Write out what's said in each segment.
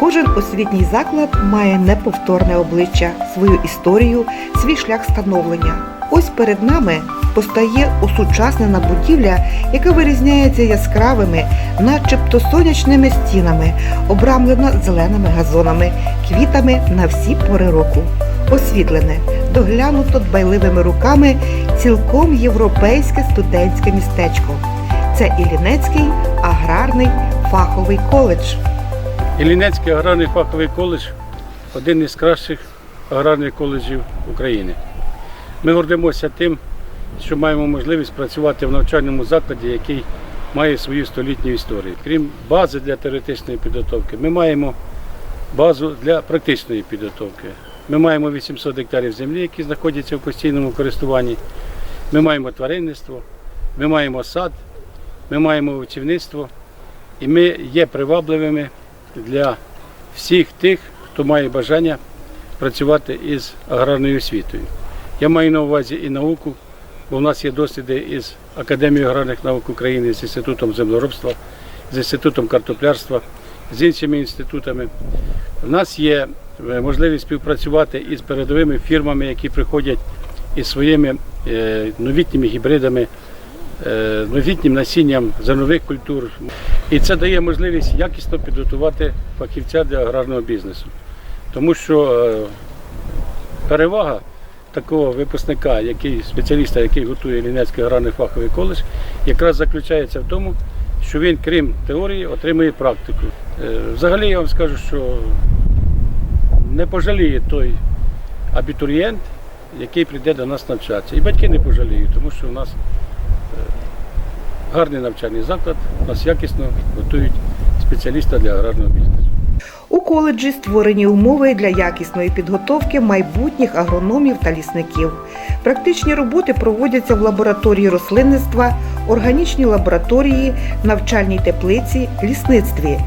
Кожен освітній заклад має неповторне обличчя, свою історію, свій шлях становлення. Ось перед нами постає осучаснена будівля, яка вирізняється яскравими, начебто сонячними стінами, обрамлена зеленими газонами, квітами на всі пори року. Освітлене, доглянуто дбайливими руками, цілком європейське студентське містечко. Це Іллінецький аграрний фаховий коледж. Іллінецький аграрний фаховий коледж один із кращих аграрних коледжів України. Ми гордимося тим, що маємо можливість працювати в навчальному закладі, який має свою столітню історію. Крім бази для теоретичної підготовки, ми маємо базу для практичної підготовки. Ми маємо 800 гектарів землі, які знаходяться в постійному користуванні. Ми маємо тваринництво, ми маємо сад, ми маємо овочівництво. І ми є привабливими для всіх тих, хто має бажання працювати із аграрною освітою. Я маю на увазі і науку, бо в нас є досліди із Академією аграрних наук України, з Інститутом землеробства, з Інститутом картоплярства, з іншими інститутами. У нас є е, можливість співпрацювати із передовими фірмами, які приходять із своїми е, новітніми гібридами, новітнім насінням зернових культур. І це дає можливість якісно підготувати фахівця для аграрного бізнесу. Тому що е, перевага такого випускника, який, спеціаліста, який готує Лінецький аграрний фаховий коледж, якраз заключається в тому, що він, крім теорії, отримує практику. Е, Взагалі я вам скажу, що не пожаліє той абітурієнт, який прийде до нас навчатися. І батьки не пожаліють, тому що у нас е, гарний навчальний заклад, нас якісно готують спеціаліста для аграрного бізнесу. У коледжі створені умови для якісної підготовки майбутніх агрономів та лісників. Практичні роботи проводяться в лабораторії рослинництва, органічній лабораторії, навчальній теплиці, лісництві.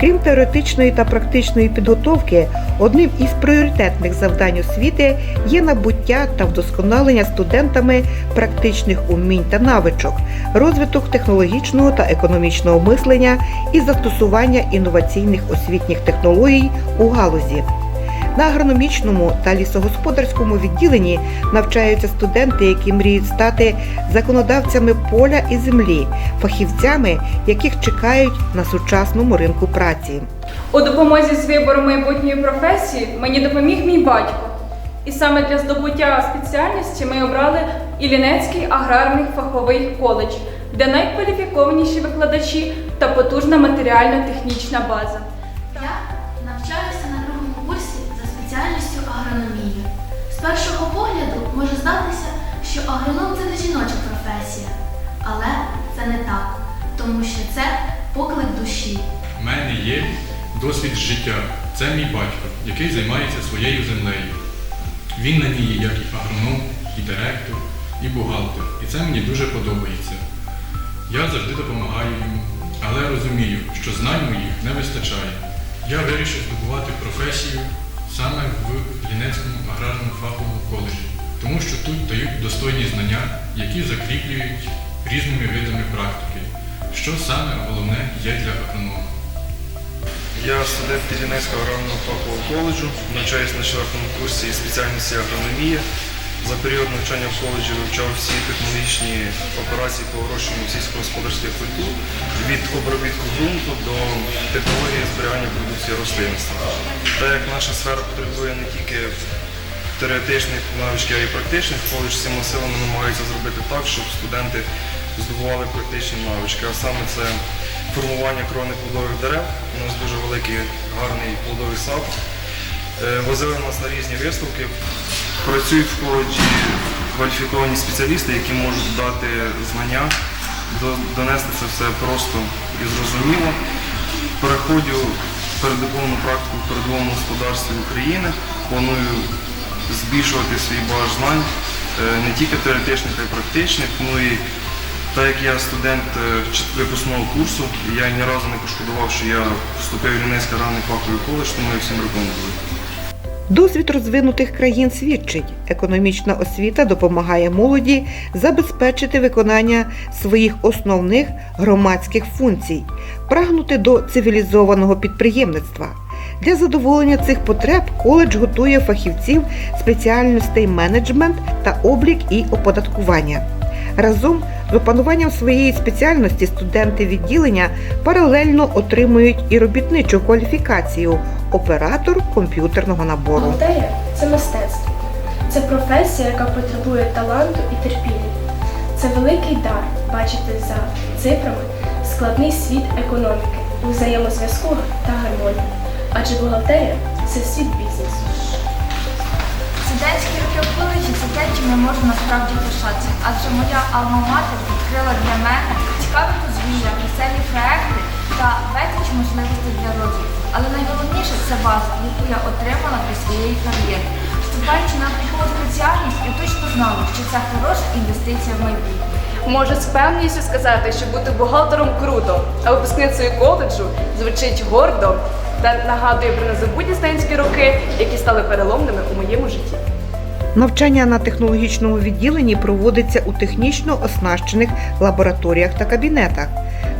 Крім теоретичної та практичної підготовки, одним із пріоритетних завдань освіти є набуття та вдосконалення студентами практичних умінь та навичок, розвиток технологічного та економічного мислення і застосування інноваційних освітніх технологій у галузі. На агрономічному та лісогосподарському відділенні навчаються студенти, які мріють стати законодавцями поля і землі, фахівцями, яких чекають на сучасному ринку праці. У допомозі з вибором майбутньої професії мені допоміг мій батько. І саме для здобуття спеціальності ми обрали Іллінецький аграрний фаховий коледж, де найкваліфікованіші викладачі та потужна матеріально-технічна база. З першого погляду може здатися, що агроном це не жіноча професія. Але це не так, тому що це поклик душі. У мене є досвід життя. Це мій батько, який займається своєю землею. Він на ній як і агроном, і директор, і бухгалтер. І це мені дуже подобається. Я завжди допомагаю йому, але розумію, що знань моїх не вистачає. Я вирішив здобувати професію саме в Лінецькому аграрному фаховому коледжі, тому що тут дають достойні знання, які закріплюють різними видами практики, що саме головне є для агронома. Я студент Лінецького аграрного фахового коледжу, навчаюсь на четвертому курсі спеціальності агрономія. За період навчання в коледжі вивчав всі технологічні операції по вирощуванню сільськогосподарських культур від обробітку ґрунту до технології зберігання продукції рослинництва. Так як наша сфера потребує не тільки теоретичних навичків, а й практичних, коледж всіма силами намагається зробити так, щоб студенти здобували практичні навички, а саме це формування крони плодових дерев. У нас дуже великий гарний плодовий сад. Е, Возили нас на різні виставки. Працюють в коледжі кваліфіковані спеціалісти, які можуть дати знання, донести це все просто і зрозуміло. Переходжу передипломну практику в передовому господарстві України. Планую збільшувати свій багаж знань е, не тільки теоретичних, а й практичних. Ну і так як я студент е, випускного курсу, я ні разу не пошкодував, що я вступив в Лінецький ранний фаховий коледж, тому я всім рекомендую. Досвід розвинутих країн свідчить, економічна освіта допомагає молоді забезпечити виконання своїх основних громадських функцій, прагнути до цивілізованого підприємництва. Для задоволення цих потреб коледж готує фахівців спеціальностей менеджмент та облік і оподаткування. Разом з опануванням своєї спеціальності студенти відділення паралельно отримують і робітничу кваліфікацію оператор комп'ютерного набору. Бухгалтерія це мистецтво. Це професія, яка потребує таланту і терпіння. Це великий дар бачити за цифрами складний світ економіки, взаємозв'язку та гармонії. Адже бухгалтерія це світ бізнесу. Студентські роки в коледжі це те, чим я можу насправді пишатися, адже моя алма-матер відкрила для мене цікаві дозвілля, веселі проекти та безліч можливостей для розвитку. Але найголовніше це база, яку я отримала для своєї кар'єри. Вступаючи на таку спеціальність, я точно знала, що це хороша інвестиція в майбутнє. Можу з певністю сказати, що бути бухгалтером круто, а випускницею коледжу звучить гордо та нагадує про незабутні студентські роки, які стали переломними у моєму житті. Навчання на технологічному відділенні проводиться у технічно оснащених лабораторіях та кабінетах.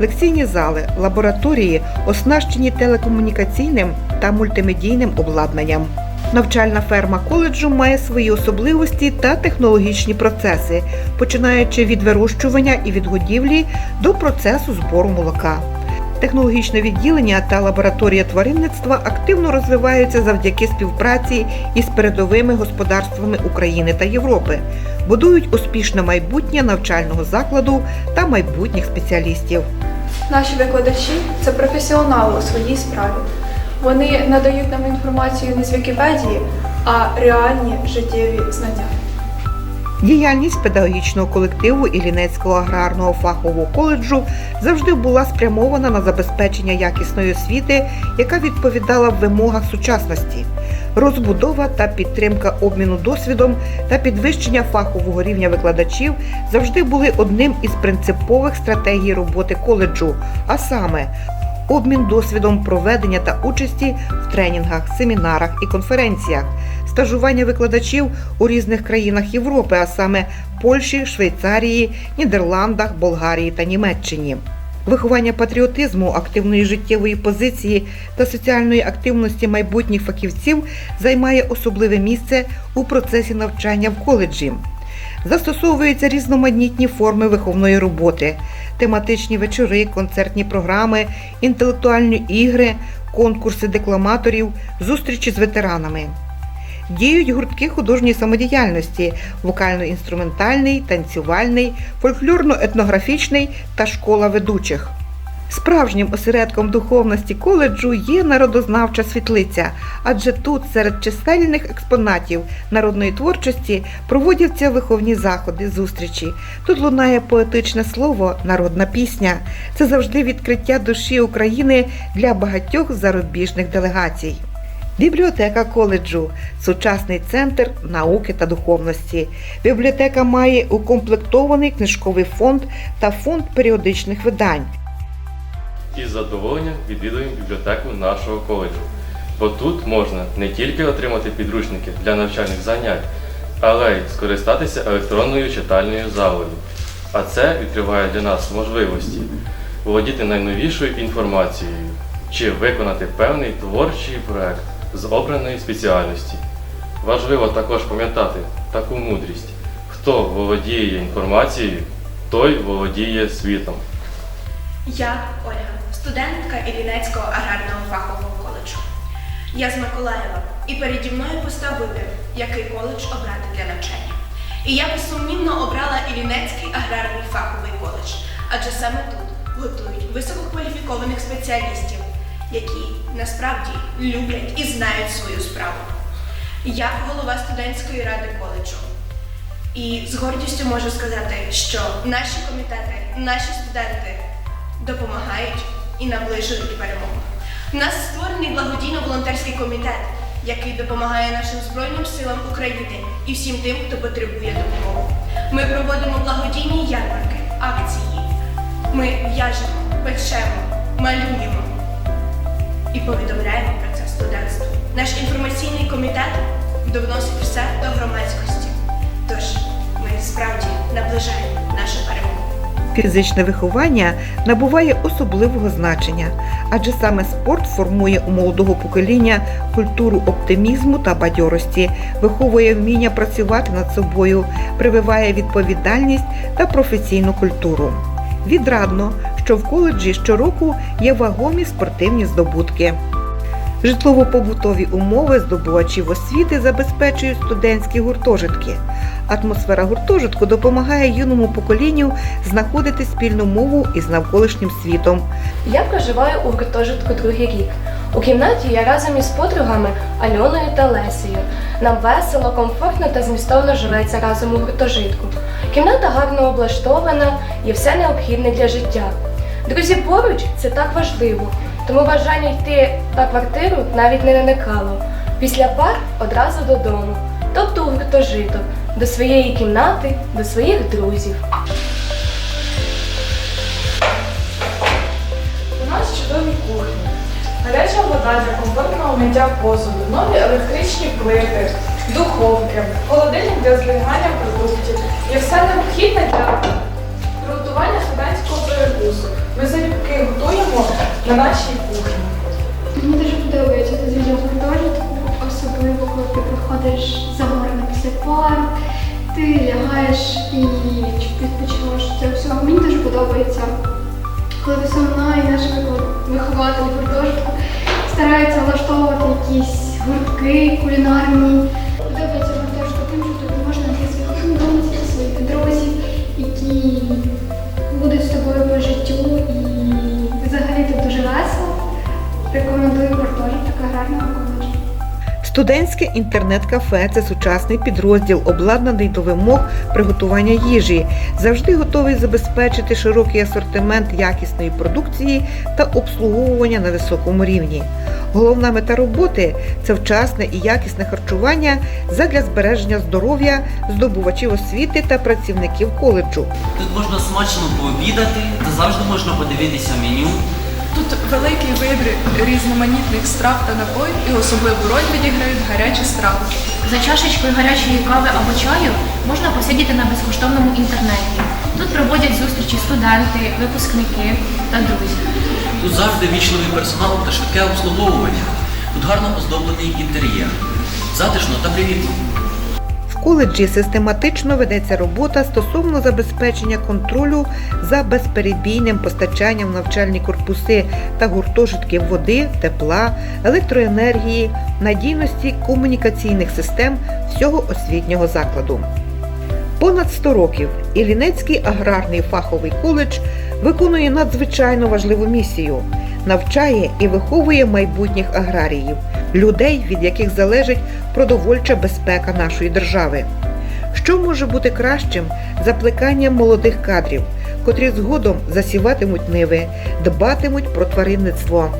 Лекційні зали, лабораторії оснащені телекомунікаційним та мультимедійним обладнанням. Навчальна ферма коледжу має свої особливості та технологічні процеси, починаючи від вирощування і відгодівлі до процесу збору молока. Технологічне відділення та лабораторія тваринництва активно розвиваються завдяки співпраці із передовими господарствами України та Європи, будують успішне майбутнє навчального закладу та майбутніх спеціалістів. Наші викладачі це професіонали у своїй справі. Вони надають нам інформацію не з Вікіпедії, а реальні життєві знання. Діяльність педагогічного колективу Іллінецького аграрного фахового коледжу завжди була спрямована на забезпечення якісної освіти, яка відповідала вимогах сучасності. Розбудова та підтримка обміну досвідом та підвищення фахового рівня викладачів завжди були одним із принципових стратегій роботи коледжу, а саме обмін досвідом проведення та участі в тренінгах, семінарах і конференціях, стажування викладачів у різних країнах Європи, а саме Польщі, Швейцарії, Нідерландах, Болгарії та Німеччині. Виховання патріотизму, активної життєвої позиції та соціальної активності майбутніх фахівців займає особливе місце у процесі навчання в коледжі. Застосовуються різноманітні форми виховної роботи, тематичні вечори, концертні програми, інтелектуальні ігри, конкурси декламаторів, зустрічі з ветеранами. Діють гуртки художньої самодіяльності, вокально-інструментальний, танцювальний, фольклорно-етнографічний та школа ведучих. Справжнім осередком духовності коледжу є народознавча світлиця, адже тут серед чисельних експонатів народної творчості проводяться виховні заходи, зустрічі. Тут лунає поетичне слово, народна пісня. Це завжди відкриття душі України для багатьох зарубіжних делегацій. Бібліотека коледжу сучасний центр науки та духовності. Бібліотека має укомплектований книжковий фонд та фонд періодичних видань. Із задоволенням відвідуємо бібліотеку нашого коледжу, бо тут можна не тільки отримати підручники для навчальних занять, але й скористатися електронною читальною залою. А це відкриває для нас можливості володіти найновішою інформацією чи виконати певний творчий проект з обраної спеціальності. Важливо також пам'ятати таку мудрість: хто володіє інформацією, той володіє світом. Я Ольга, студентка Іллінецького аграрного фахового коледжу. Я з Миколаєва, і переді мною постав вибір, який коледж обрати для навчання. І я безсумнівно обрала Іллінецький аграрний фаховий коледж, адже саме тут готують висококваліфікованих спеціалістів, які насправді люблять і знають свою справу. Я голова студентської ради коледжу. І з гордістю можу сказати, що наші комітети, наші студенти допомагають і наближують перемогу. У нас створений благодійно-волонтерський комітет, який допомагає нашим Збройним силам України і всім тим, хто потребує допомоги. Ми проводимо благодійні ярмарки, акції. Ми в'яжемо, печемо, малюємо повідомляємо про це студентству. Наш інформаційний комітет довносить все до громадськості. Тож ми справді наближаємо нашу перемогу. Фізичне виховання набуває особливого значення, адже саме спорт формує у молодого покоління культуру оптимізму та бадьорості, виховує вміння працювати над собою, прививає відповідальність та професійну культуру. Відрадно, що в коледжі щороку є вагомі спортивні здобутки. Житлово-побутові умови здобувачів освіти забезпечують студентські гуртожитки. Атмосфера гуртожитку допомагає юному поколінню знаходити спільну мову із навколишнім світом. Я проживаю у гуртожитку другий рік. У кімнаті я разом із подругами Альоною та Лесею. Нам весело, комфортно та змістовно живеться разом у гуртожитку. Кімната гарно облаштована і все необхідне для життя. Друзі поруч це так важливо, тому бажання йти на квартиру навіть не виникало. Після пар одразу додому, тобто у гуртожиток, до своєї кімнати, до своїх друзів. У нас чудові кухні, гаряча вода для комфортного миття посуду, нові електричні плити, духовки, холодильник для зберігання продуктів і все необхідне для приготування студентського перекусу. Ми залюбки готуємо на нашій кухні. Мені дуже подобається тут в гуртожитку, особливо коли ти приходиш загорно після пар, ти лягаєш і відпочиваєш від цього всього. Мені дуже подобається, коли ви мною і наш вихователь гуртожитку стараються влаштовувати якісь гуртки кулінарні. Рекомендую гуртожиток аграрного коледжу. Студентське інтернет-кафе це сучасний підрозділ, обладнаний до вимог приготування їжі, завжди готовий забезпечити широкий асортимент якісної продукції та обслуговування на високому рівні. Головна мета роботи це вчасне і якісне харчування задля збереження здоров'я здобувачів освіти та працівників коледжу. Тут можна смачно пообідати, та завжди можна подивитися меню. Тут великий вибір різноманітних страв та напоїв і особливу роль відіграють гарячі страви. За чашечкою гарячої кави або чаю можна посидіти на безкоштовному інтернеті. Тут проводять зустрічі студенти, випускники та друзі. Тут завжди вічливий персонал та швидке обслуговування. Тут гарно оздоблений інтер'єр. Затишно та привітно. Коледжі систематично ведеться робота стосовно забезпечення контролю за безперебійним постачанням в навчальні корпуси та гуртожитків води, тепла, електроенергії, надійності комунікаційних систем всього освітнього закладу. Понад 100 років Іллінецький аграрний фаховий коледж виконує надзвичайно важливу місію, навчає і виховує майбутніх аграріїв, людей, від яких залежить продовольча безпека нашої держави. Що може бути кращим за плеканням молодих кадрів, котрі згодом засіватимуть ниви, дбатимуть про тваринництво?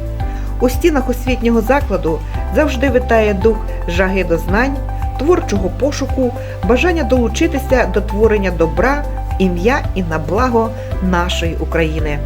У стінах освітнього закладу завжди витає дух жаги до знань, творчого пошуку, бажання долучитися до творення добра, ім'я і на благо нашої України.